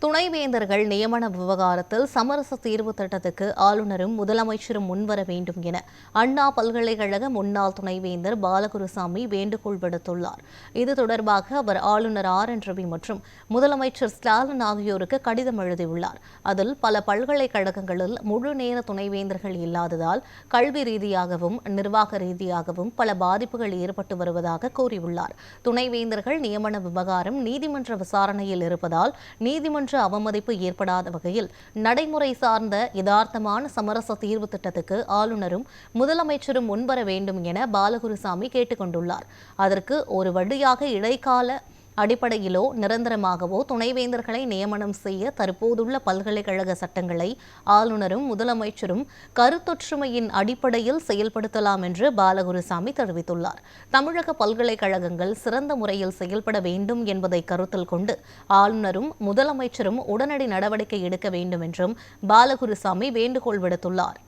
துணைவேந்தர்கள் நியமன விவகாரத்தில் சமரச தீர்வு திட்டத்துக்கு ஆளுநரும் முதலமைச்சரும் முன்வர வேண்டும் என அண்ணா பல்கலைக்கழக முன்னாள் துணைவேந்தர் பாலகுருசாமி வேண்டுகோள் விடுத்துள்ளார். இது தொடர்பாக அவர் ஆளுநர் ஆர். என். ரவி மற்றும் முதலமைச்சர் ஸ்டாலின் ஆகியோருக்கு கடிதம் எழுதியுள்ளார். அதில் பல பல்கலைக்கழகங்களில் முழு நேர துணைவேந்தர்கள் இல்லாததால் கல்வி ரீதியாகவும் நிர்வாக ரீதியாகவும் பல பாதிப்புகள் ஏற்பட்டு வருவதாக கூறியுள்ளார். துணைவேந்தர்கள் நியமன விவகாரம் நீதிமன்ற விசாரணையில் இருப்பதால் நீதிமன்ற அவமதிப்பு ஏற்படாத வகையில் நடைமுறை சார்ந்த யதார்த்தமான சமரச தீர்வு திட்டத்துக்கு ஆளுநரும் முதலமைச்சரும் முன்வர வேண்டும் என பாலகுருசாமி கேட்டுக்கொண்டுள்ளார். அதற்கு ஒரு வழியாக இடைக்கால அடிப்படையிலோ நிரந்தரமாகவோ துணைவேந்தர்களை நியமனம் செய்ய தற்போதுள்ள பல்கலைக்கழக சட்டங்களை ஆளுநரும் முதலமைச்சரும் கருத்தொற்றுமையின் அடிப்படையில் செயல்படுத்தலாம் என்று பாலகுருசாமி தெரிவித்துள்ளார். தமிழக பல்கலைக்கழகங்கள் சிறந்த முறையில் செயல்பட வேண்டும் என்பதை கருத்தில் கொண்டு ஆளுநரும் முதலமைச்சரும் உடனடி நடவடிக்கை எடுக்க வேண்டும் என்றும் பாலகுருசாமி வேண்டுகோள் விடுத்துள்ளார்.